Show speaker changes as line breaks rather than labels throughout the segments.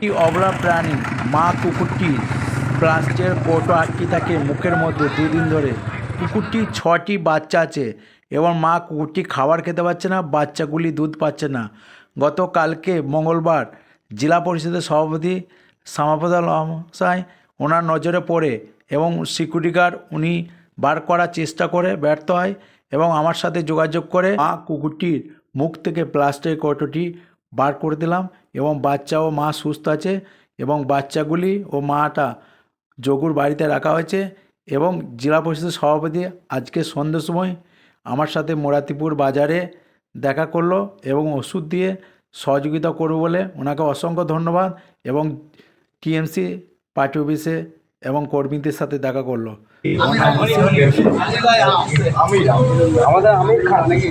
একটি অবলা প্রাণী, মা কুকুরটি প্লাস্টের কৌটো আটকে থাকে মুখের মধ্যে দুদিন ধরে। কুকুরটি ছটি বাচ্চা আছে, এবং মা কুকুরটি খাবার খেতে পারছে না, বাচ্চাগুলি দুধ পাচ্ছে না। গতকালকে মঙ্গলবার জেলা পরিষদের সভাপতি শ্যামাপ্রসাদ মহাশয় ওনার নজরে পড়ে এবং সিকিউরিটি গার্ড উনি বার করার চেষ্টা করে ব্যর্থ হয় এবং আমার সাথে যোগাযোগ করে মা কুকুরটির মুখ থেকে প্লাস্টিকের কৌটোটি বার করে দিলাম এবং বাচ্চা ও মা সুস্থ আছে এবং বাচ্চাগুলি ও মাটা যোগুর বাড়িতে রাখা হয়েছে এবং জেলা পরিষদের সভাপতি আজকে সন্ধ্যের সময় আমার সাথে মোরাতিপুর বাজারে দেখা করল এবং ওষুধ দিয়ে সহযোগিতা করবে বলে ওনাকে অসংখ্য ধন্যবাদ এবং টিএমসি পার্টি অফিসে এবং কর্মীদের সাথে দেখা করল
আমাদের আমির খান নাকি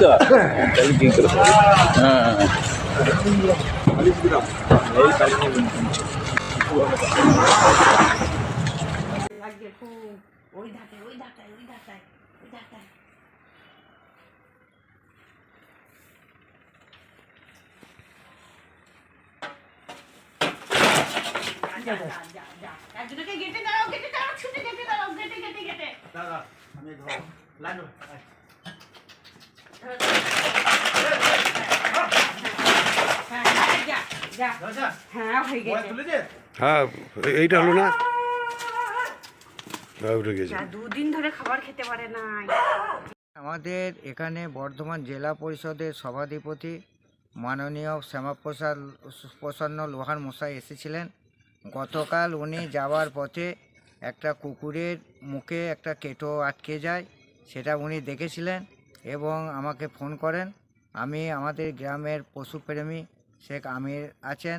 তো তাহলে হ্যাঁ
হ্যাঁ, যা, যা। হ্যাঁ হয়ে গেছে।
হ্যাঁ এইটা হলো না? উঠে গেছে।
যা, দুদিন ধরে খাবার খেতে পারে নাই
আমাদের এখানে বর্ধমান জেলা পরিষদের সভাধিপতি মাননীয় শ্যামাপ্রসাদ প্রসন্ন লোহার মশাই এসেছিলেন। গতকাল উনি যাওয়ার পথে একটা কুকুরের মুখে একটা কেটো আটকে যায়। সেটা উনি দেখেছিলেন এবং আমাকে ফোন করেন। আমি আমাদের গ্রামের পশুপ্রেমী শেখ আমির আছেন।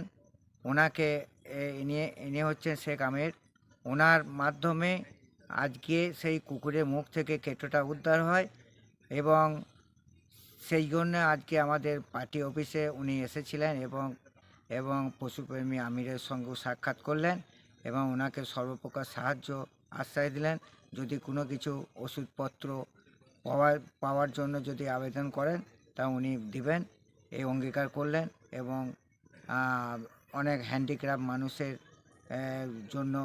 ওনাকে এ, ইনি ইনি হচ্ছেন শেখ আমির। ওনার মাধ্যমে আজকে সেই কুকুরের মুখ থেকে কেটোটা উদ্ধার হয় এবং সেই জন্য আজকে আমাদের পার্টি অফিসে উনি এসেছিলেন এবং এবং পশুপ্রেমী আমিরের সঙ্গেও সাক্ষাৎ করলেন এবং ওনাকে সর্বপ্রকার সাহায্য আশ্রয় দিলেন। যদি কোনো কিছু ওষুধপত্র পাওয়ার পাওয়ার জন্য যদি আবেদন করেন তা উনি দিবেন এই অঙ্গীকার করলেন এবং অনেক হ্যান্ডিক্রাফট মানুষের জন্য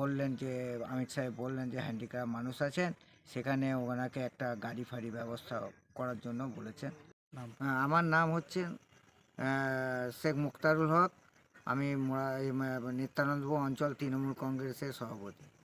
বললেন যে অমিত সাহেব বললেন যে হ্যান্ডিক্রাফট মানুষ আছেন সেখানে ওনাকে একটা গাড়ি ফাড়ি ব্যবস্থা করার জন্য বলেছেন। আমার নাম হচ্ছে শেখ মুক্তারুল হক আমি নিত্যানন্দপুর অঞ্চল তৃণমূল কংগ্রেসের সভাপতি।